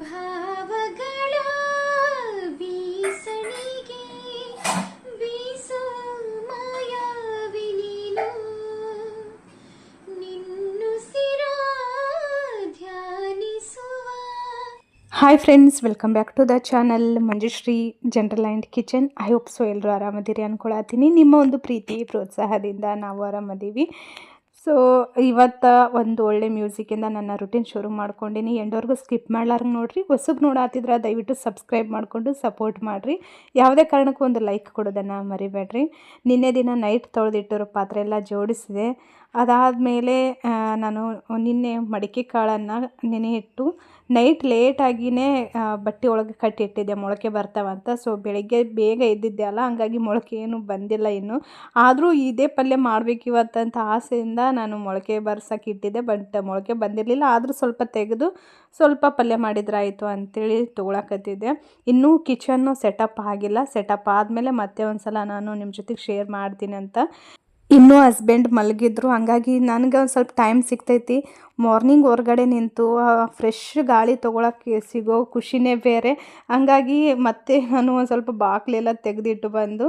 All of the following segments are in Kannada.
ಭಾವಗಳ ಬೀಸಣಿಗೆ hi friends welcome back to the channel Manjushree general and kitchen I hope so ಎಲ್ಲರೂ ಆರಾಮದಿರಿ ಅನ್ಕೊಳತ್ತೀನಿ. ನಿಮ್ಮ ಒಂದು ಪ್ರೀತಿ, ಪ್ರೋತ್ಸಾಹದಿಂದ ನಾವು ಆರಾಮದೀವಿ. ಸೊ ಇವತ್ತು ಒಂದು ಒಳ್ಳೆ ಮ್ಯೂಸಿಕಿಂದ ನನ್ನ ರುಟೀನ್ ಶುರು ಮಾಡ್ಕೊಂಡಿನಿ. ಎಂಡೋರ್ಗೂ ಸ್ಕಿಪ್ ಮಾಡ್ಲಾರಂಗೆ ನೋಡಿರಿ. ಹೊಸಗೆ ನೋಡಾತಿದ್ರೆ ದಯವಿಟ್ಟು ಸಬ್ಸ್ಕ್ರೈಬ್ ಮಾಡಿಕೊಂಡು ಸಪೋರ್ಟ್ ಮಾಡಿರಿ. ಯಾವುದೇ ಕಾರಣಕ್ಕೂ ಒಂದು ಲೈಕ್ ಕೊಡೋದನ್ನು ಮರಿಬೇಡ್ರಿ. ನಿನ್ನೆ ದಿನ ನೈಟ್ ತೊಳೆದಿಟ್ಟಿರೋ ಪಾತ್ರೆ ಎಲ್ಲ ಜೋಡಿಸಿದೆ. ಅದಾದಮೇಲೆ ನಾನು ನಿನ್ನೆ ಮಡಿಕೆ ಕಾಳನ್ನು ನೆನೆ ಇಟ್ಟು ನೈಟ್ ಲೇಟಾಗಿಯೇ ಬಟ್ಟೆ ಒಳಗೆ ಕಟ್ಟಿಟ್ಟಿದ್ದೆ. ಮೊಳಕೆ ಬರ್ತಾವಂತ ಸೊ ಬೆಳಗ್ಗೆ ಬೇಗ ಇದ್ದಿದ್ದೆ ಅಲ್ಲ, ಹಂಗಾಗಿ ಮೊಳಕೆ ಏನು ಬಂದಿಲ್ಲ ಇನ್ನು. ಆದರೂ ಇದೇ ಪಲ್ಯ ಮಾಡ್ಬೇಕು ಇವತ್ತಂತ ಆಸೆಯಿಂದ ನಾನು ಮೊಳಕೆ ಬರ್ಸಕ್ಕೆ ಇಟ್ಟಿದ್ದೆ. ಬಟ್ ಮೊಳಕೆ ಬಂದಿರಲಿಲ್ಲ. ಆದರೂ ಸ್ವಲ್ಪ ತೆಗೆದು ಸ್ವಲ್ಪ ಪಲ್ಯ ಮಾಡಿದ್ರಾಯಿತು ಅಂಥೇಳಿ ತೊಗೊಳಕತ್ತಿದ್ದೆ. ಇನ್ನೂ ಕಿಚನ್ನು ಸೆಟಪ್ ಆಗಿಲ್ಲ. ಸೆಟಪ್ ಆದಮೇಲೆ ಮತ್ತೆ ಒಂದು ಸಲ ನಾನು ನಿಮ್ಮ ಜೊತೆಗೆ ಶೇರ್ ಮಾಡ್ತೀನಿ ಅಂತ. ಇನ್ನೂ ಹಸ್ಬೆಂಡ್ ಮಲಗಿದ್ರು. ಹಂಗಾಗಿ ನನಗೆ ಒಂದು ಸ್ವಲ್ಪ ಟೈಮ್ ಸಿಗ್ತೈತಿ. ಮಾರ್ನಿಂಗ್ ಹೊರ್ಗಡೆ ನಿಂತು ಫ್ರೆಶ್ ಗಾಳಿ ತೊಗೊಳಕ್ಕೆ ಸಿಗೋ ಖುಷಿನೇ ಬೇರೆ. ಹಂಗಾಗಿ ಮತ್ತೆ ನಾನು ಒಂದು ಸ್ವಲ್ಪ ಬಾಕ್ಲೆಲ್ಲ ತೆಗೆದಿಟ್ಟು ಬಂದು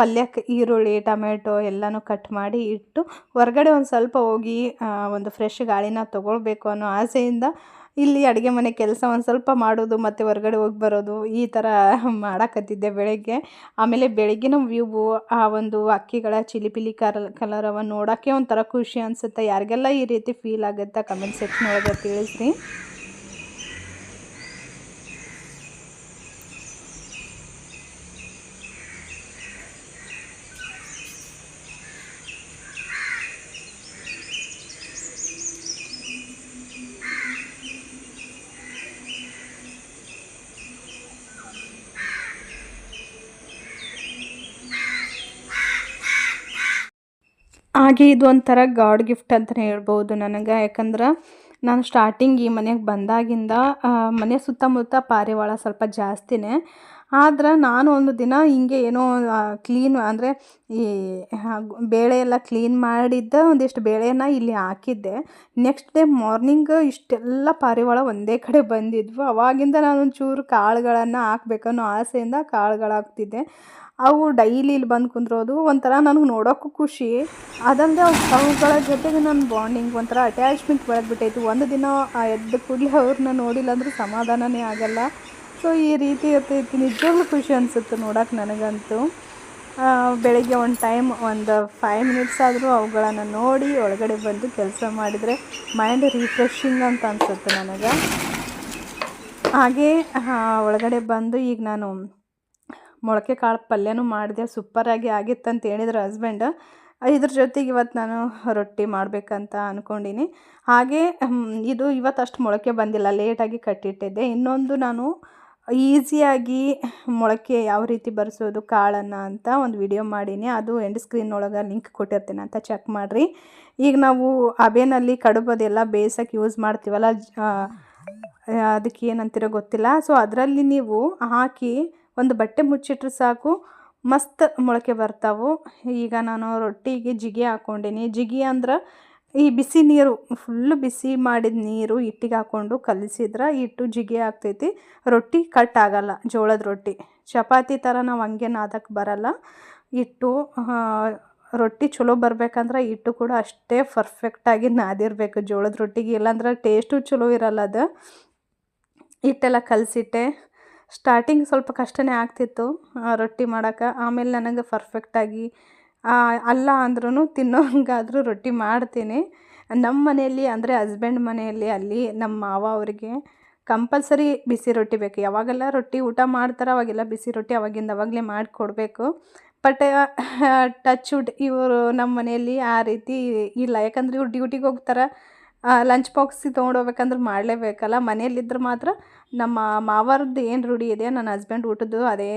ಪಲ್ಯಕ್ಕೆ ಈರುಳ್ಳಿ ಟೊಮೆಟೊ ಎಲ್ಲನೂ ಕಟ್ ಮಾಡಿ ಇಟ್ಟು, ಹೊರಗಡೆ ಒಂದು ಸ್ವಲ್ಪ ಹೋಗಿ ಒಂದು ಫ್ರೆಶ್ ಗಾಳಿನ ತೊಗೊಳ್ಬೇಕು ಅನ್ನೋ ಆಸೆಯಿಂದ ಇಲ್ಲಿ ಅಡುಗೆ ಮನೆ ಕೆಲಸ ಒಂದು ಸ್ವಲ್ಪ ಮಾಡೋದು, ಮತ್ತು ಹೊರಗಡೆ ಹೋಗಿ ಬರೋದು, ಈ ಥರ ಮಾಡಕತ್ತಿದ್ದೆ ಬೆಳಗ್ಗೆ. ಆಮೇಲೆ ಬೆಳಗ್ಗಿನ ವ್ಯೂವು ಆ ಒಂದು ಅಕ್ಕಿಗಳ ಚಿಲಿಪಿಲಿ ಕರ್ ಕಲರವ ನೋಡೋಕ್ಕೆ ಒಂಥರ ಖುಷಿ ಅನಿಸುತ್ತೆ. ಯಾರಿಗೆಲ್ಲ ಈ ರೀತಿ ಫೀಲ್ ಆಗುತ್ತಾ ಕಮೆಂಟ್ ಸೆಕ್ಷನ್ ಒಳಗೆ ತಿಳಿಸ್ರಿ. ಹಾಗೆ ಇದು ಒಂಥರ ಗಾಡ್ ಗಿಫ್ಟ್ ಅಂತಲೇ ಹೇಳ್ಬೋದು ನನಗೆ. ಯಾಕಂದ್ರೆ ನಾನು ಸ್ಟಾರ್ಟಿಂಗ್ ಈ ಮನೆಗೆ ಬಂದಾಗಿಂದ ಮನೆ ಸುತ್ತಮುತ್ತ ಪಾರಿವಾಳ ಸ್ವಲ್ಪ ಜಾಸ್ತಿನೇ. ಆದ್ರೆ ನಾನು ಒಂದು ದಿನ ಹಿಂಗೆ ಏನೋ ಕ್ಲೀನ್ ಅಂದರೆ ಈ ಬೇಳೆ ಎಲ್ಲ ಕ್ಲೀನ್ ಮಾಡಿದ್ದ ಒಂದಿಷ್ಟು ಬೇಳೆಯನ್ನು ಇಲ್ಲಿ ಹಾಕಿದ್ದೆ. ನೆಕ್ಸ್ಟ್ ಡೇ ಮಾರ್ನಿಂಗ್ ಇಷ್ಟೆಲ್ಲ ಪಾರಿವಾಳ ಒಂದೇ ಕಡೆ ಬಂದಿದ್ವು. ಅವಾಗಿಂದ ನಾನು ಒಂಚೂರು ಕಾಳುಗಳನ್ನು ಹಾಕ್ಬೇಕನ್ನೋ ಆಸೆಯಿಂದ ಕಾಳುಗಳು ಹಾಕ್ತಿದ್ದೆ. ಅವು ಡೈಲಿ ಇಲ್ಲಿ ಬಂದು ಕುಂದ್ರೋದು. ಒಂಥರ ನನಗೆ ನೋಡೋಕ್ಕೂ ಖುಷಿ. ಅದಲ್ಲದೆ ಅವುಗಳ ಜೊತೆಗೆ ನನ್ನ ಬಾಂಡಿಂಗ್ ಒಂಥರ ಅಟ್ಯಾಚ್ಮೆಂಟ್ ಬೆಳೆದ್ಬಿಟ್ಟೈತು ಒಂದು ದಿನ ಆ ಎದ್ದ ಕೂಡಲೇ ಅವ್ರನ್ನ ನೋಡಿಲ್ಲ ಅಂದ್ರೆ ಸಮಾಧಾನನೇ ಆಗಲ್ಲ. ಸೊ ಈ ರೀತಿ ಇರ್ತೈತಿ. ನಿಜವಾಗ್ಲೂ ಖುಷಿ ಅನಿಸುತ್ತೆ ನೋಡೋಕೆ ನನಗಂತೂ. ಬೆಳಿಗ್ಗೆ ಒಂದು ಟೈಮ್ ಒಂದು ಫೈವ್ ಮಿನಿಟ್ಸ್ ಆದರೂ ಅವುಗಳನ್ನು ನೋಡಿ ಒಳಗಡೆ ಬಂದು ಕೆಲಸ ಮಾಡಿದರೆ ಮೈಂಡ್ ರಿಫ್ರೆಶಿಂಗ್ ಅಂತ ಅನಿಸುತ್ತೆ ನನಗೆ. ಹಾಗೇ ಒಳಗಡೆ ಬಂದು ಈಗ ನಾನು ಮೊಳಕೆ ಕಾಳು ಪಲ್ಯನೂ ಮಾಡಿದೆ, ಸೂಪರಾಗಿ ಆಗಿತ್ತಂತ ಹೇಳಿದ್ರು ಹಸ್ಬೆಂಡ್. ಇದ್ರ ಜೊತೆಗೆ ಇವತ್ತು ನಾನು ರೊಟ್ಟಿ ಮಾಡಬೇಕಂತ ಅಂದ್ಕೊಂಡಿನಿ ಹಾಗೆ ಇದು ಇವತ್ತು ಅಷ್ಟು ಮೊಳಕೆ ಬಂದಿಲ್ಲ, ಲೇಟಾಗಿ ಕಟ್ಟಿಟ್ಟಿದ್ದೆ. ಇನ್ನೊಂದು ನಾನು ಈಸಿಯಾಗಿ ಮೊಳಕೆ ಯಾವ ರೀತಿ ಬರೆಸೋದು, ಕಾಳನ್ನು ಅಂತ ಒಂದು ವಿಡಿಯೋ ಮಾಡೀನಿ. ಅದು ಎಂಡ್ ಸ್ಕ್ರೀನ್ ಒಳಗೆ ಲಿಂಕ್ ಕೊಟ್ಟಿರ್ತೀನಿ ಅಂತ ಚೆಕ್ ಮಾಡಿರಿ. ಈಗ ನಾವು ಅಬೇನಲ್ಲಿ ಕಡುಬದೆಲ್ಲ ಬೇಯಿಸೋಕೆ ಯೂಸ್ ಮಾಡ್ತೀವಲ್ಲ ಅದಕ್ಕೆ ಏನಂತೀರೋ ಗೊತ್ತಿಲ್ಲ. ಸೊ ಅದರಲ್ಲಿ ನೀವು ಹಾಕಿ ಒಂದು ಬಟ್ಟೆ ಮುಚ್ಚಿಟ್ರೆ ಸಾಕು, ಮಸ್ತ್ ಮೊಳಕೆ ಬರ್ತಾವೆ. ಈಗ ನಾನು ರೊಟ್ಟಿಗೆ ಜಿಗಿ ಹಾಕ್ಕೊಂಡೀನಿ. ಜಿಗಿ ಅಂದ್ರೆ ಈ ಬಿಸಿ ನೀರು ಫುಲ್ಲು ಬಿಸಿ ಮಾಡಿದ ನೀರು ಹಿಟ್ಟಿಗೆ ಹಾಕ್ಕೊಂಡು ಕಲಿಸಿದ್ರೆ ಹಿಟ್ಟು ಜಿಗಿ ಆಗ್ತೈತಿ. ರೊಟ್ಟಿ ಕಟ್ ಆಗಲ್ಲ, ಜೋಳದ ರೊಟ್ಟಿ. ಚಪಾತಿ ಥರ ನಾವು ಹಂಗೆ ನಾದಕ್ಕೆ ಬರಲ್ಲ. ಹಿಟ್ಟು ರೊಟ್ಟಿ ಚಲೋ ಬರ್ಬೇಕಂದ್ರೆ ಹಿಟ್ಟು ಕೂಡ ಅಷ್ಟೇ ಪರ್ಫೆಕ್ಟಾಗಿ ನಾದಿರಬೇಕು. ಜೋಳದ ರೊಟ್ಟಿಗೆ ಇಲ್ಲಾಂದ್ರೆ ಟೇಸ್ಟು ಚಲೋ ಇರಲ್ಲ ಅದು. ಹಿಟ್ಟೆಲ್ಲ ಕಲಸಿಟ್ಟೆ. ಸ್ಟಾರ್ಟಿಂಗ್ ಸ್ವಲ್ಪ ಕಷ್ಟನೇ ಆಗ್ತಿತ್ತು ರೊಟ್ಟಿ ಮಾಡೋಕೆ ಆಮೇಲೆ ನನಗೆ ಪರ್ಫೆಕ್ಟಾಗಿ ಅಲ್ಲ ಅಂದ್ರೂ ತಿನ್ನೋಂಗಾದರೂ ರೊಟ್ಟಿ ಮಾಡ್ತೀನಿ. ನಮ್ಮ ಮನೆಯಲ್ಲಿ ಅಂದರೆ ಹಸ್ಬೆಂಡ್ ಮನೆಯಲ್ಲಿ, ಅಲ್ಲಿ ನಮ್ಮ ಮಾವ ಅವರಿಗೆ ಕಂಪಲ್ಸರಿ ಬಿಸಿ ರೊಟ್ಟಿ ಬೇಕು. ಯಾವಾಗೆಲ್ಲ ರೊಟ್ಟಿ ಊಟ ಮಾಡ್ತಾರೆ ಅವಾಗೆಲ್ಲ ಬಿಸಿ ರೊಟ್ಟಿ ಅವಾಗಿಂದ ಅವಾಗಲೇ ಮಾಡಿಕೊಡ್ಬೇಕು. ಬಟ್ ಟಚ್ ಇವರು ನಮ್ಮ ಮನೆಯಲ್ಲಿ ಆ ರೀತಿ ಇಲ್ಲ. ಯಾಕಂದರೆ ಇವ್ರು ಡ್ಯೂಟಿಗೆ ಹೋಗ್ತಾರೆ. Lunch box ತೊಗೊಂಡೋಗ್ಬೇಕಂದ್ರೆ ಮಾಡಲೇಬೇಕಲ್ಲ? ಮನೆಯಲ್ಲಿದ್ದರೆ ಮಾತ್ರ ನಮ್ಮ ಮಾವರದ್ದು ಏನು ರೂಢಿ ಇದೆ ನನ್ನ ಹಸ್ಬೆಂಡ್ ಊಟದ್ದು ಅದೇ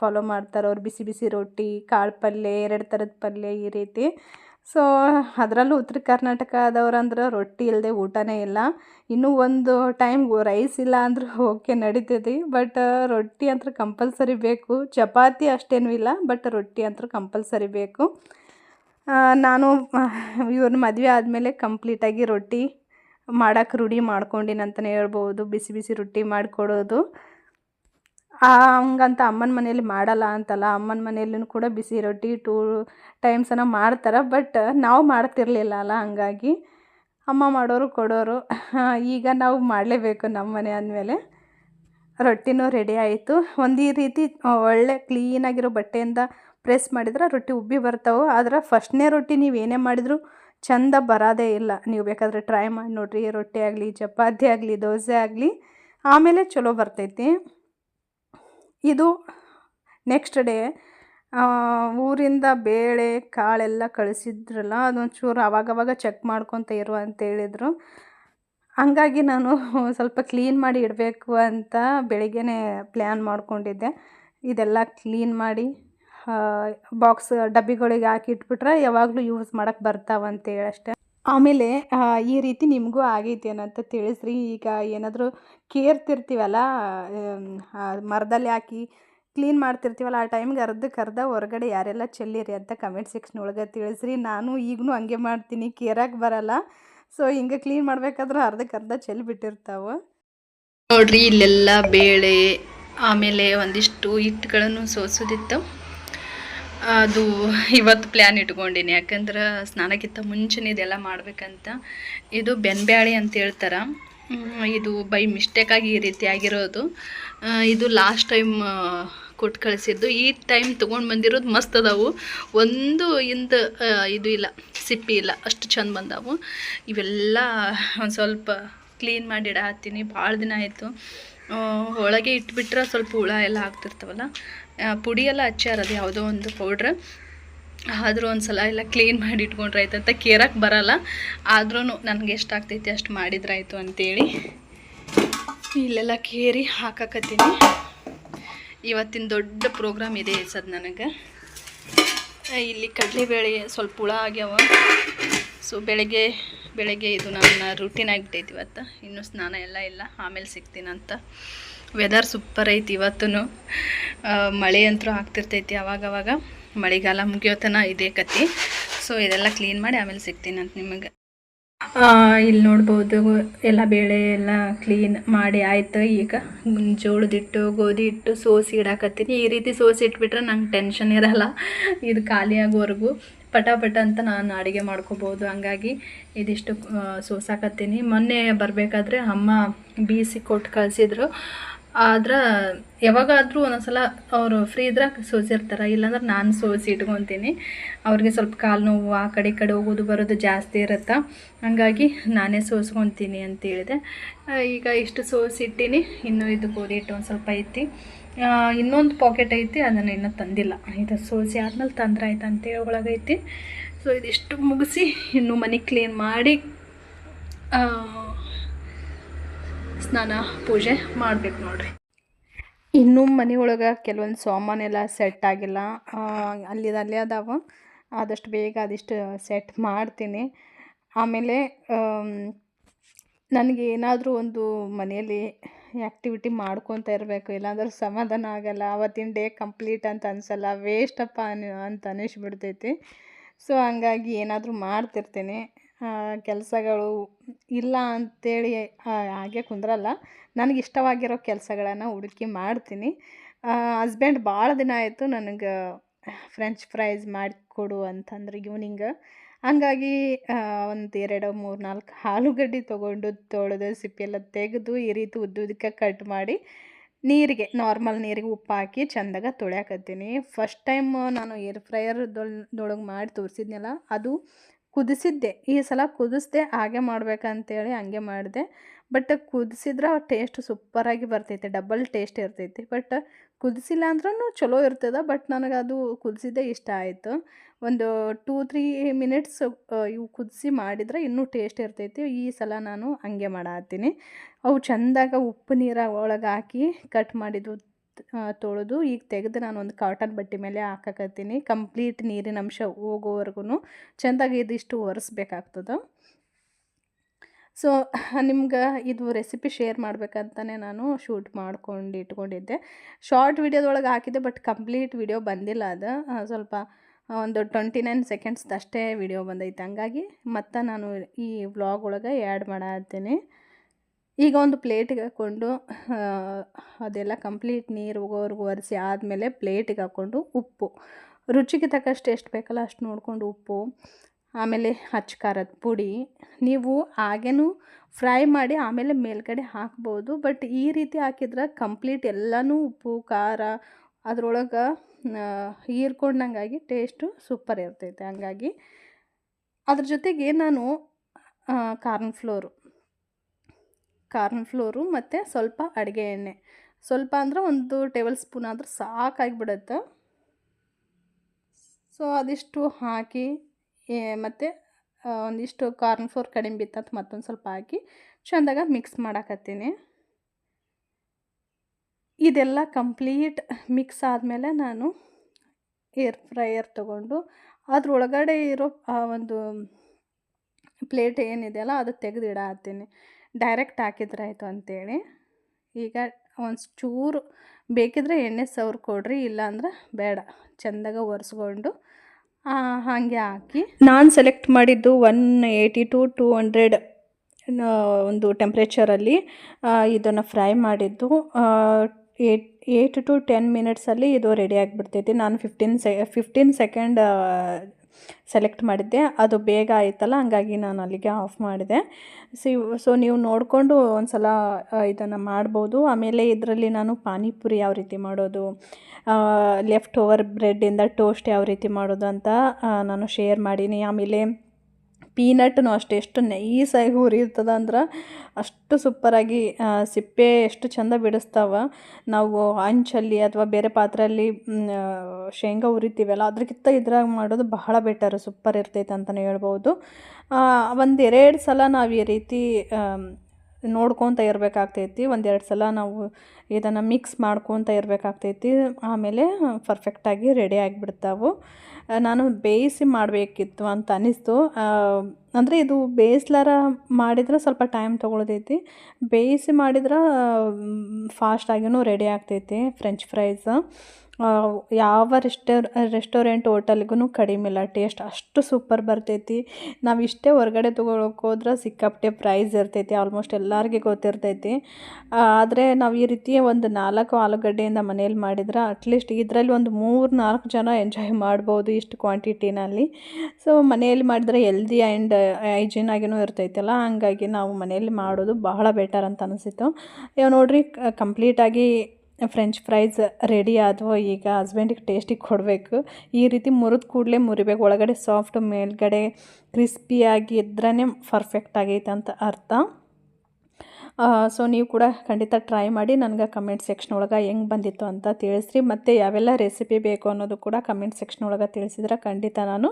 ಫಾಲೋ ಮಾಡ್ತಾರೆ. ಅವ್ರು ಬಿಸಿ ಬಿಸಿ ರೊಟ್ಟಿ, ಕಾಳು ಪಲ್ಯ, ಎರಡು ಥರದ ಪಲ್ಯ ಈ ರೀತಿ. ಸೊ ಅದರಲ್ಲೂ ಉತ್ತರ ಕರ್ನಾಟಕದವ್ರು ಅಂದ್ರೆ ರೊಟ್ಟಿ ಇಲ್ಲದೆ ಊಟನೇ ಇಲ್ಲ. ಇನ್ನೂ ಒಂದು ಟೈಮ್ ರೈಸ್ ಇಲ್ಲ ಅಂದ್ರೆ ಓಕೆ ನಡೀತೈತಿ. ಬಟ್ ರೊಟ್ಟಿ ಅಂತ ಕಂಪಲ್ಸರಿ ಬೇಕು. ಚಪಾತಿ ಅಷ್ಟೇನೂ ಇಲ್ಲ ಬಟ್ ರೊಟ್ಟಿ ಅಂತ ಕಂಪಲ್ಸರಿ ಬೇಕು. ನಾನು ಇವ್ರನ್ನ ಮದುವೆ ಆದಮೇಲೆ ಕಂಪ್ಲೀಟಾಗಿ ರೊಟ್ಟಿ ಮಾಡೋಕ್ಕೆ ರೂಢಿ ಮಾಡ್ಕೊಂಡಿನಿ ಅಂತಲೇ ಹೇಳ್ಬೋದು. ಬಿಸಿ ಬಿಸಿ ರೊಟ್ಟಿ ಮಾಡಿಕೊಡೋದು. ಹಂಗಂತ ಅಮ್ಮನ ಮನೇಲಿ ಮಾಡಲ್ಲ ಅಂತಲ್ಲ. ಅಮ್ಮನ ಮನೆಯಲ್ಲೂ ಕೂಡ ಬಿಸಿ ರೊಟ್ಟಿ ಟೂ ಟೈಮ್ಸನ ಮಾಡ್ತಾರೆ. ಬಟ್ ನಾವು ಮಾಡ್ತಿರ್ಲಿಲ್ಲ ಅಲ್ಲ ಹಂಗಾಗಿ. ಅಮ್ಮ ಮಾಡೋರು ಕೊಡೋರು. ಈಗ ನಾವು ಮಾಡಲೇಬೇಕು ನಮ್ಮ ಮನೆ ಅಂದಮೇಲೆ. ರೊಟ್ಟಿನೂ ರೆಡಿ ಆಯಿತು. ಒಂದು ರೀತಿ ಒಳ್ಳೆ ಕ್ಲೀನಾಗಿರೋ ಬಟ್ಟೆಯಿಂದ ಪ್ರೆಸ್ ಮಾಡಿದ್ರೆ ರೊಟ್ಟಿ ಉಬ್ಬಿ ಬರ್ತಾವೆ. ಆದ್ರೆ ಫಸ್ಟ್ನೇ ರೊಟ್ಟಿ ನೀವು ಏನೇ ಮಾಡಿದರೂ ಚಂದ ಬರೋದೇ ಇಲ್ಲ. ನೀವು ಬೇಕಾದರೆ ಟ್ರೈ ಮಾಡಿ ನೋಡಿರಿ. ರೊಟ್ಟಿ ಆಗಲಿ, ಚಪಾತಿ ಆಗಲಿ, ದೋಸೆ ಆಗಲಿ, ಆಮೇಲೆ ಚಲೋ ಬರ್ತೈತಿ. ಇದು ನೆಕ್ಸ್ಟ್ ಡೇ ಊರಿಂದ ಬೇಳೆ, ಕಾಳೆಲ್ಲ ಕಳಿಸಿದ್ರಲ್ಲ, ಅದೊಂಚೂರು ಆವಾಗವಾಗ ಚೆಕ್ ಮಾಡ್ಕೊತ ಇರು ಅಂತ ಹೇಳಿದರು. ಹಂಗಾಗಿ ನಾನು ಸ್ವಲ್ಪ ಕ್ಲೀನ್ ಮಾಡಿ ಇಡಬೇಕು ಅಂತ ಬೆಳಿಗ್ಗೆ ಪ್ಲ್ಯಾನ್ ಮಾಡಿಕೊಂಡಿದ್ದೆ. ಇದೆಲ್ಲ ಕ್ಲೀನ್ ಮಾಡಿ ಬಾಕ್ಸ್ ಡಬ್ಬಿಗಳಿಗೆ ಹಾಕಿ ಇಟ್ಬಿಟ್ರೆ ಯಾವಾಗಲೂ ಯೂಸ್ ಮಾಡೋಕ್ಕೆ ಬರ್ತಾವಂತೇಳಿ ಅಷ್ಟೆ. ಆಮೇಲೆ ಈ ರೀತಿ ನಿಮಗೂ ಆಗೈತೆ ಏನಂತ ತಿಳಿಸ್ರಿ. ಈಗ ಏನಾದರೂ ಕೇರ್ತಿರ್ತೀವಲ್ಲ ಮರದಲ್ಲಿ ಹಾಕಿ ಕ್ಲೀನ್ ಮಾಡ್ತಿರ್ತೀವಲ್ಲ, ಆ ಟೈಮ್ಗೆ ಅರ್ಧಕ್ಕೆ ಅರ್ಧ ಹೊರಗಡೆ ಯಾರೆಲ್ಲ ಚೆಲ್ಲಿರಿ ಅಂತ ಕಮೆಂಟ್ ಸೆಕ್ಷನ್ ಒಳಗೆ ತಿಳಿಸ್ರಿ. ನಾನು ಈಗಲೂ ಹಂಗೆ ಮಾಡ್ತೀನಿ ಕೇರಾಗಿ ಬರಲ್ಲ. ಸೊ ಹಿಂಗೆ ಕ್ಲೀನ್ ಮಾಡ್ಬೇಕಾದ್ರೆ ಅರ್ಧಕ್ಕೆ ಅರ್ಧ ಚೆಲ್ಲಿ ಬಿಟ್ಟಿರ್ತಾವೆ. ನೋಡ್ರಿ, ಇಲ್ಲೆಲ್ಲ ಬೇಳೆ, ಆಮೇಲೆ ಒಂದಿಷ್ಟು ಹಿಟ್ಟುಗಳನ್ನು ಸೋಸೋದಿತ್ತು. ಅದು ಇವತ್ತು ಪ್ಲ್ಯಾನ್ ಇಟ್ಕೊಂಡಿನಿ. ಯಾಕಂದ್ರೆ ಸ್ನಾನಕ್ಕಿಂತ ಮುಂಚೆನೇ ಇದೆಲ್ಲ ಮಾಡ್ಬೇಕಂತ. ಇದು ಬೆನ್ಬ್ಯಾಳಿ ಅಂತ ಹೇಳ್ತಾರೆ. ಇದು ಬೈ ಮಿಸ್ಟೇಕಾಗಿ ಈ ರೀತಿ ಆಗಿರೋದು. ಇದು ಲಾಸ್ಟ್ ಟೈಮ್ ಕೊಟ್ಟು ಕಳಿಸಿದ್ದು. ಈ ಟೈಮ್ ತೊಗೊಂಡು ಬಂದಿರೋದು ಮಸ್ತ್ ಅದಾವು. ಒಂದು ಇಂದ ಇದು ಇಲ್ಲ, ಸಿಪ್ಪಿ ಇಲ್ಲ, ಅಷ್ಟು ಚಂದ ಬಂದಾವು. ಇವೆಲ್ಲ ಒಂದು ಸ್ವಲ್ಪ ಕ್ಲೀನ್ ಮಾಡಿ ಹಾಕ್ತೀನಿ ಭಾಳ ದಿನ ಆಯಿತು. ಒಳಗೆ ಇಟ್ಬಿಟ್ರೆ ಸ್ವಲ್ಪ ಹುಳ ಎಲ್ಲ ಆಗ್ತಿರ್ತಾವಲ್ಲ ಪುಡಿಯೆಲ್ಲ ಪುಡಿ ಎಲ್ಲ ಹಚ್ಚಾರ ಅದು ಯಾವುದೋ ಒಂದು ಪೌಡ್ರ್. ಆದರೂ ಒಂದು ಸಲ ಎಲ್ಲ ಕ್ಲೀನ್ ಮಾಡಿ ಇಟ್ಕೊಂಡ್ರೆ ಆಯ್ತು ಅಂತ ಕೇರಕ್ಕೆ ಬರಲ್ಲ. ಆದ್ರೂ ನನಗೆ ಎಷ್ಟು ಆಗ್ತೈತಿ ಅಷ್ಟು ಮಾಡಿದ್ರಾಯ್ತು ಅಂತೇಳಿ ಇಲ್ಲೆಲ್ಲ ಕೇರಿ ಹಾಕಕತ್ತೀನಿ. ಇವತ್ತಿನ ದೊಡ್ಡ ಪ್ರೋಗ್ರಾಮ್ ಇದೆ ಸದ್ ನನಗೆ. ಇಲ್ಲಿ ಕಡಲೆಬೇಳೆ ಸ್ವಲ್ಪ ಹುಳ ಆಗ್ಯಾವ. ಸೊ ಬೆಳಗ್ಗೆ ಬೆಳಗ್ಗೆ ಇದು ನನ್ನ ರೂಟೀನ್ ಆಗಿಬಿಟ್ಟೈತಿ ಇವತ್ತು. ಇನ್ನೂ ಸ್ನಾನ ಎಲ್ಲ ಇಲ್ಲ, ಆಮೇಲೆ ಸಿಗ್ತೀನಂತ ವೆದರ್ ಸೂಪರ್ ಐತಿ ಇವತ್ತು ಮಳೆ ಅಂತೂ ಆಗ್ತಿರ್ತೈತಿ ಅವಾಗವಾಗ. ಮಳೆಗಾಲ ಮುಗಿಯೋತನ ಇದೇ ಕತಿ ಸೊ ಇದೆಲ್ಲ ಕ್ಲೀನ್ ಮಾಡಿ ಆಮೇಲೆ ಸಿಗ್ತೀನಂತ ನಿಮಗೆ. ಇಲ್ಲಿ ನೋಡ್ಬೋದು ಎಲ್ಲ ಬೇಳೆ ಎಲ್ಲ ಕ್ಲೀನ್ ಮಾಡಿ ಆಯ್ತು. ಈಗ ಜೋಳದಿಟ್ಟು ಗೋಧಿ ಹಿಟ್ಟು ಸೋಸಿ ಇಡಾಕತ್ತೀನಿ. ಈ ರೀತಿ ಸೋಸಿ ಇಟ್ಬಿಟ್ರೆ ನಂಗೆ ಟೆನ್ಷನ್ ಇರಲ್ಲ. ಇದು ಖಾಲಿ ಆಗೋವರೆಗೂ ಪಟ ಅಂತ ನಾನು ಅಡುಗೆ ಮಾಡ್ಕೋಬೋದು. ಹಂಗಾಗಿ ಇದಿಷ್ಟು ಸೋಸಾಕತ್ತೀನಿ. ಮೊನ್ನೆ ಬರಬೇಕಾದ್ರೆ ಅಮ್ಮ ಬೀಸಿ ಕೊಟ್ಟು ಕಳಿಸಿದ್ರು. ಆದ್ರೆ ಯಾವಾಗಾದರೂ ಒಂದೊಂದ್ಸಲ ಅವರು ಫ್ರೀ ಇದ್ರೆ ಸೋಸಿರ್ತಾರೆ. ಇಲ್ಲಾಂದ್ರೆ ನಾನು ಸೋಸಿ ಇಟ್ಕೊತೀನಿ. ಅವ್ರಿಗೆ ಸ್ವಲ್ಪ ಕಾಲು ನೋವು, ಆ ಕಡೆ ಈ ಕಡೆ ಹೋಗೋದು, ಬರೋದು ಜಾಸ್ತಿ ಇರುತ್ತೆ. ಹಂಗಾಗಿ ನಾನೇ ಸೋಸ್ಕೊತೀನಿ ಅಂತೇಳಿದೆ ಈಗ ಇಷ್ಟು ಸೋಸಿಟ್ಟಿನಿ. ಇನ್ನೂ ಇದು ಗೋಧಿ ಹಿಟ್ಟು ಒಂದು ಸ್ವಲ್ಪ ಐತಿ ಇನ್ನೊಂದು ಪಾಕೆಟ್ ಐತಿ, ಅದನ್ನು ಇನ್ನೂ ತಂದಿಲ್ಲ. ಇದು ಸೋಸಿ ಆದ್ಮೇಲೆ ತಂದ್ರೆ ಆಯ್ತು ಅಂತೇಳಿ ಒಳಗೈತಿ. ಸೊ ಇದಿಷ್ಟು ಮುಗಿಸಿ, ಇನ್ನು ಮನೆ ಕ್ಲೀನ್ ಮಾಡಿ ಸ್ನಾನ, ಪೂಜೆ ಮಾಡ್ಬೇಕು ನೋಡ್ರಿ. ಇನ್ನೂ ಒಳಗೆ ಕೆಲವೊಂದು ಸಾಮಾನೆಲ್ಲ ಸೆಟ್ ಆಗಿಲ್ಲ. ಅಲ್ಲಿ ಅಲ್ಲೇ ಅದಾವ. ಆದಷ್ಟು ಬೇಗ ಅದಿಷ್ಟು ಸೆಟ್ ಮಾಡ್ತೀನಿ. ಆಮೇಲೆ ನನಗೆ ಏನಾದರೂ ಒಂದು ಮನೆಯಲ್ಲಿ ಆ್ಯಕ್ಟಿವಿಟಿ ಮಾಡ್ಕೊತ ಇರಬೇಕು. ಇಲ್ಲಾಂದ್ರೆ ಸಮಾಧಾನ ಆಗಲ್ಲ. ಅವತ್ತಿನ ಡೇ ಕಂಪ್ಲೀಟ್ ಅಂತ ಅನಿಸಲ್ಲ. ವೇಸ್ಟಪ್ಪ ಅನ್, ಅಂತ ಅನಿಸ್ಬಿಡ್ತೈತಿ. ಸೊ ಹಂಗಾಗಿ ಏನಾದರೂ ಮಾಡ್ತಿರ್ತೀನಿ. ಕೆಲಸಗಳು ಇಲ್ಲ ಅಂತೇಳಿ ಹಾಗೆ ಕುಂದ್ರಲ್ಲ. ನನಗೆ ಇಷ್ಟವಾಗಿರೋ ಕೆಲಸಗಳನ್ನು ಹುಡುಕಿ ಮಾಡ್ತೀನಿ. ಹಸ್ಬೆಂಡ್ ಭಾಳ ದಿನ ಆಯಿತು ನನಗೆ ಫ್ರೆಂಚ್ ಫ್ರೈಸ್ ಮಾಡಿಕೊಡು ಅಂತಂದ್ರೆ ಈವ್ನಿಂಗ್ ಹಂಗಾಗಿ ಒಂದು ಎರಡು, ಮೂರು, ನಾಲ್ಕು ಆಲೂಗಡ್ಡೆ ತೊಗೊಂಡು ತೊಳೆದು ಸಿಪ್ಪೆಲ್ಲ ತೆಗೆದು ಈ ರೀತಿ ಉದ್ದುದಕ್ಕೆ ಕಟ್ ಮಾಡಿ ನೀರಿಗೆ, ನಾರ್ಮಲ್ ನೀರಿಗೆ ಉಪ್ಪು ಹಾಕಿ ಚಂದಾಗ ತೊಳ್ಯಾಕತ್ತೀನಿ. ಫಸ್ಟ್ ಟೈಮ್ ನಾನು ಏರ್ ಫ್ರೈಯರ್ದೊಳಗೆ ಮಾಡಿ ತೋರಿಸಿದ್ನಲ್ಲ, ಅದು ಕುದಿಸಿದ್ದೆ. ಈ ಸಲ ಕುದಿಸ್ದೆ, ಹಾಗೆ ಮಾಡ್ಬೇಕಂತೇಳಿ ಹಂಗೆ ಮಾಡಿದೆ. ಬಟ್ ಕುದಿಸಿದ್ರೆ ಟೇಸ್ಟ್ ಸೂಪರಾಗಿ ಬರ್ತೈತೆ, ಡಬಲ್ ಟೇಸ್ಟ್ ಇರ್ತೈತಿ. ಬಟ್ ಕುದಿಸಿಲ್ಲ ಅಂದ್ರೂ ಚಲೋ ಇರ್ತದೆ, ಬಟ್ ನನಗೆ ಅದು ಕುದಿಸಿದ್ದೆ ಇಷ್ಟ ಆಯಿತು. ಒಂದು ಟೂ, ತ್ರೀ ಮಿನಿಟ್ಸ್ ಇವು ಕುದಿಸಿ ಮಾಡಿದ್ರೆ ಇನ್ನೂ ಟೇಸ್ಟ್ ಇರ್ತೈತಿ. ಈ ಸಲ ನಾನು ಹಂಗೆ ಮಾಡತ್ತೀನಿ ಅವು ಚಂದಾಗ ಉಪ್ಪು ನೀರ ಒಳಗೆ ಹಾಕಿ ಕಟ್ ಮಾಡಿದ್ದು ತೊಳೆದು ಈಗ ತೆಗೆದು ನಾನು ಒಂದು ಕಾಟನ್ ಬಟ್ಟೆ ಮೇಲೆ ಹಾಕಕತ್ತೀನಿ. ಕಂಪ್ಲೀಟ್ ನೀರಿನ ಅಂಶ ಹೋಗೋವರೆಗೂ ಚೆಂದಾಗಿ ಇದಿಷ್ಟು ಒರೆಸ್ಬೇಕಾಗ್ತದೆ. ಸೊ ನಿಮ್ಗೆ ಇದು ರೆಸಿಪಿ ಶೇರ್ ಮಾಡ್ಬೇಕಂತಲೇ ನಾನು ಶೂಟ್ ಮಾಡ್ಕೊಂಡು ಇಟ್ಕೊಂಡಿದ್ದೆ. ಶಾರ್ಟ್ ವೀಡಿಯೋದೊಳಗೆ ಹಾಕಿದ್ದೆ ಬಟ್ ಕಂಪ್ಲೀಟ್ ವಿಡಿಯೋ ಬಂದಿಲ್ಲ ಅದು. ಸ್ವಲ್ಪ ಒಂದು ಟ್ವೆಂಟಿ ನೈನ್ ಸೆಕೆಂಡ್ಸ್ದಷ್ಟೇ ವಿಡಿಯೋ ಬಂದೈತೆ. ಹಂಗಾಗಿ ಮತ್ತು ನಾನು ಈ ವ್ಲಾಗ್ ಒಳಗೆ ಆ್ಯಡ್ ಮಾಡತ್ತೀನಿ ಈಗ ಒಂದು ಪ್ಲೇಟಿಗೆ ಹಾಕ್ಕೊಂಡು ಅದೆಲ್ಲ ಕಂಪ್ಲೀಟ್ ನೀರು ಹೋಗೋವರೆಗೂ ಒರೆಸಿ ಆದಮೇಲೆ ಪ್ಲೇಟಿಗೆ ಹಾಕ್ಕೊಂಡು ಉಪ್ಪು. ರುಚಿಗೆ ತಕ್ಕಷ್ಟು ಎಷ್ಟು ಬೇಕಲ್ಲ ಅಷ್ಟು ನೋಡಿಕೊಂಡು ಉಪ್ಪು, ಆಮೇಲೆ ಖಾರದ ಪುಡಿ. ನೀವು ಹಾಗೇನೂ ಫ್ರೈ ಮಾಡಿ ಆಮೇಲೆ ಮೇಲ್ಗಡೆ ಹಾಕ್ಬೋದು, ಬಟ್ ಈ ರೀತಿ ಹಾಕಿದ್ರೆ ಕಂಪ್ಲೀಟ್ ಎಲ್ಲನೂ ಉಪ್ಪು, ಖಾರ ಅದ್ರೊಳಗೆ ಹೀರ್ಕೊಂಡಂಗಾಗಿ ಟೇಸ್ಟು ಸೂಪರ್ ಇರ್ತೈತೆ. ಹಂಗಾಗಿ ಅದ್ರ ಜೊತೆಗೆ ನಾನು ಕಾರ್ನ್ ಫ್ಲೋರು. ಕಾರ್ನ್ ಫ್ಲೋರು ಮತ್ತು ಸ್ವಲ್ಪ ಅಡುಗೆ ಎಣ್ಣೆ. ಸ್ವಲ್ಪ ಅಂದರೆ ಒಂದು ಟೇಬಲ್ ಸ್ಪೂನ್ ಆದರೂ ಸಾಕಾಗಿಬಿಡುತ್ತೆ. ಸೊ, ಅದಿಷ್ಟು ಹಾಕಿ ಮತ್ತು ಒಂದಿಷ್ಟು ಕಾರ್ನ್ ಫ್ಲೋರ್ ಕಡಿಮೆ ಬಿತ್ತಂತ ಮತ್ತೊಂದು ಸ್ವಲ್ಪ ಹಾಕಿ ಚೆಂದಾಗ ಮಿಕ್ಸ್ ಮಾಡಾಕತ್ತೀನಿ. ಇದೆಲ್ಲ ಕಂಪ್ಲೀಟ್ ಮಿಕ್ಸ್ ಆದಮೇಲೆ ನಾನು ಏರ್ ಫ್ರೈಯರ್ ತೊಗೊಂಡು ಅದ್ರೊಳಗಡೆ ಇರೋ, ಆ, ಒಂದು ಪ್ಲೇಟ್ ಏನಿದೆಯಲ್ಲ ಅದು ತೆಗೆದಿಡ ಇಡತ್ತೀನಿ ಡೈರೆಕ್ಟ್ ಹಾಕಿದ್ರೆ ಆಯಿತು ಅಂತೇಳಿ. ಈಗ ಒಂದು ಚೂರು ಬೇಕಿದ್ರೆ ಎಣ್ಣೆ ಸವ್ರು ಕೊಡ್ರಿ, ಇಲ್ಲಾಂದ್ರೆ ಬೇಡ. ಚೆಂದಾಗ ಒರೆಸ್ಕೊಂಡು ಹಾಗೆ ಹಾಕಿ. ನಾನು ಸೆಲೆಕ್ಟ್ ಮಾಡಿದ್ದು one eighty to two hundred ಒಂದು ಟೆಂಪ್ರೇಚರಲ್ಲಿ ಇದನ್ನು ಫ್ರೈ ಮಾಡಿದ್ದು ಏಟ್, ಏಯ್ಟ್ ಟು ಟೆನ್ ಮಿನಿಟ್ಸಲ್ಲಿ ಇದು ರೆಡಿ ಆಗಿಬಿಡ್ತೈತಿ. ನಾನು ಫಿಫ್ಟೀನ್ ಸೆ, ಫಿಫ್ಟೀನ್ ಸೆಕೆಂಡ್ ಸೆಲೆಕ್ಟ್ ಮಾಡಿದ್ದೆ. ಅದು ಬೇಗ ಆಯ್ತಲ್ಲ, ಹಂಗಾಗಿ ನಾನು ಅಲ್ಲಿಗೆ ಆಫ್ ಮಾಡಿದೆ. ಸಿ, ಸೊ ನೀವು ನೋಡಿಕೊಂಡು ಒಂದು ಸಲ ಇದನ್ನು ಮಾಡ್ಬೋದು. ಆಮೇಲೆ ಇದರಲ್ಲಿ ನಾನು ಪಾನಿಪುರಿ ಯಾವ ರೀತಿ ಮಾಡೋದು ಲೆಫ್ಟ್ ಓವರ್ ಬ್ರೆಡ್ಡಿಂದ ಟೋಸ್ಟ್ ಯಾವ ರೀತಿ ಮಾಡೋದು ಅಂತ ನಾನು ಶೇರ್ ಮಾಡೀನಿ. ಆಮೇಲೆ ಪೀನಟ್ನು ಅಷ್ಟೇ, ಎಷ್ಟು ನೈಸಾಗಿ ಹುರಿಯುತ್ತದೆ ಅಂದ್ರೆ ಅಷ್ಟು ಸೂಪರಾಗಿ ಸಿಪ್ಪೆ ಎಷ್ಟು ಚಂದ ಬಿಡಿಸ್ತಾವ. ನಾವು ಹಂಚಲ್ಲಿ ಅಥವಾ ಬೇರೆ ಪಾತ್ರೆಯಲ್ಲಿ ಶೇಂಗಾ ಉರಿತೀವಲ್ಲ ಅದಕ್ಕಿಂತ ಇದ್ರಾಗ ಮಾಡೋದು ಬಹಳ ಬೆಟರ್, ಸೂಪರ್ ಇರ್ತೈತೆ ಅಂತಲೇ ಹೇಳ್ಬೋದು. ಒಂದು ಎರಡು ಸಲ ನಾವು ಈ ರೀತಿ ನೋಡ್ಕೊತ ಇರಬೇಕಾಗ್ತೈತಿ. ಒಂದೆರಡು ಸಲ ನಾವು ಇದನ್ನು ಮಿಕ್ಸ್ ಮಾಡ್ಕೊತ ಇರಬೇಕಾಗ್ತೈತಿ. ಆಮೇಲೆ ಪರ್ಫೆಕ್ಟಾಗಿ ರೆಡಿ ಆಗಿಬಿಡ್ತಾವೆ. ನಾನು ಬೇಯಿಸಿ ಮಾಡಬೇಕಿತ್ತು ಅಂತ ಅನ್ನಿಸ್ತು ಅಂದರೆ ಇದು ಬೇಯಿಸ್ಲಾರ ಮಾಡಿದ್ರೆ ಸ್ವಲ್ಪ ಟೈಮ್ ತೊಗೊಳ್ತೈತಿ. ಬೇಯಿಸಿ ಮಾಡಿದ್ರೆ ಫಾಸ್ಟಾಗಿನೂ ರೆಡಿ ಆಗ್ತೈತಿ ಫ್ರೆಂಚ್ ಫ್ರೈಸ್ ಯಾವ ರೆಸ್ಟೋರ್ ರೆಸ್ಟೋರೆಂಟ್ ಹೋಟೆಲ್ಗೂ ಕಡಿಮೆ ಇಲ್ಲ. ಟೇಸ್ಟ್ ಅಷ್ಟು ಸೂಪರ್ ಬರ್ತೈತಿ. ನಾವು ಇಷ್ಟೇ ಹೊರಗಡೆ ತೊಗೊಳಕ್ಕೆ ಹೋದ್ರೆ ಸಿಕ್ಕಾಪಟ್ಟೆ ಪ್ರೈಸ್ ಇರ್ತೈತಿ. ಆಲ್ಮೋಸ್ಟ್ ಎಲ್ಲರಿಗೆ ಗೊತ್ತಿರ್ತೈತಿ. ಆದರೆ ನಾವು ಈ ರೀತಿ ಒಂದು ನಾಲ್ಕು ಆಲೂಗಡ್ಡೆಯಿಂದ ಮನೇಲಿ ಮಾಡಿದ್ರೆ ಅಟ್ಲೀಸ್ಟ್ ಇದರಲ್ಲಿ ಒಂದು ಮೂರು, ನಾಲ್ಕು ಜನ ಎಂಜಾಯ್ ಮಾಡ್ಬೋದು ಇಷ್ಟು ಕ್ವಾಂಟಿಟಿನಲ್ಲಿ ಸೊ ಮನೆಯಲ್ಲಿ ಮಾಡಿದ್ರೆ ಎಲ್ದಿ ಆ್ಯಂಡ್ ಹೈಜೀನ್ ಆಗಿನೂ ಇರ್ತೈತಲ್ಲ, ಹಾಗಾಗಿ ನಾವು ಮನೆಯಲ್ಲಿ ಮಾಡೋದು ಬಹಳ ಬೆಟರ್ ಅಂತ ಅನಿಸಿತ್ತು. ಇವಾಗ ನೋಡಿರಿ ಕಂಪ್ಲೀಟಾಗಿ ಫ್ರೆಂಚ್ ಫ್ರೈಸ್ ರೆಡಿ ಆದವು, ಈಗ ಹಸ್ಬೆಂಡಿಗೆ ಟೇಸ್ಟಿಗೆ ಕೊಡಬೇಕು. ಈ ರೀತಿ ಮುರಿದ ಕೂಡಲೇ ಮುರಿಬೇಕು, ಒಳಗಡೆ ಸಾಫ್ಟ್ ಮೇಲ್ಗಡೆ ಕ್ರಿಸ್ಪಿಯಾಗಿ ಇದ್ರೇ ಪರ್ಫೆಕ್ಟ್ ಆಗೈತೆ ಅಂತ ಅರ್ಥ. ಸೊ ನೀವು ಕೂಡ ಖಂಡಿತ ಟ್ರೈ ಮಾಡಿ ನನಗೆ ಕಮೆಂಟ್ ಸೆಕ್ಷನ್ ಒಳಗೆ ಹೆಂಗೆ ಬಂದಿತ್ತು ಅಂತ ತಿಳಿಸ್ರಿ. ಮತ್ತು ಯಾವೆಲ್ಲ ರೆಸಿಪಿ ಬೇಕು ಅನ್ನೋದು ಕೂಡ ಕಮೆಂಟ್ ಸೆಕ್ಷನ್ ಒಳಗೆ ತಿಳಿಸಿದ್ರೆ ಖಂಡಿತ ನಾನು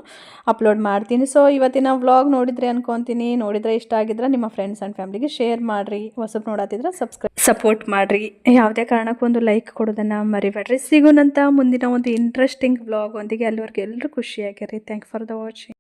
ಅಪ್ಲೋಡ್ ಮಾಡ್ತೀನಿ. ಸೊ ಇವತ್ತಿನ ವ್ಲಾಗ್ ನೋಡಿದರೆ ಅನ್ಕೊತೀನಿ. ನೋಡಿದರೆ ಇಷ್ಟ ಆಗಿದ್ರೆ ನಿಮ್ಮ ಫ್ರೆಂಡ್ಸ್ ಆ್ಯಂಡ್ ಫ್ಯಾಮಿಲಿಗೆ ಶೇರ್ ಮಾಡಿರಿ. ಹೊಸಬ್ ನೋಡತ್ತಿದ್ರೆ ಸಬ್ಸ್ಕ್ರೈಬ್ ಸಪೋರ್ಟ್ ಮಾಡಿರಿ. ಯಾವುದೇ ಕಾರಣಕ್ಕೂ ಒಂದು ಲೈಕ್ ಕೊಡೋದನ್ನು ಮರಿಬೇಡ್ರಿ. ಸಿಗೋಣಂತ ಮುಂದಿನ ಒಂದು ಇಂಟ್ರೆಸ್ಟಿಂಗ್ ವ್ಲಾಗ್ ಒಂದಿಗೆ ಅಲ್ಲಿವರೆಗೆ ಎಲ್ಲರೂ ಖುಷಿಯಾಗಿರಿ. Thank for the watching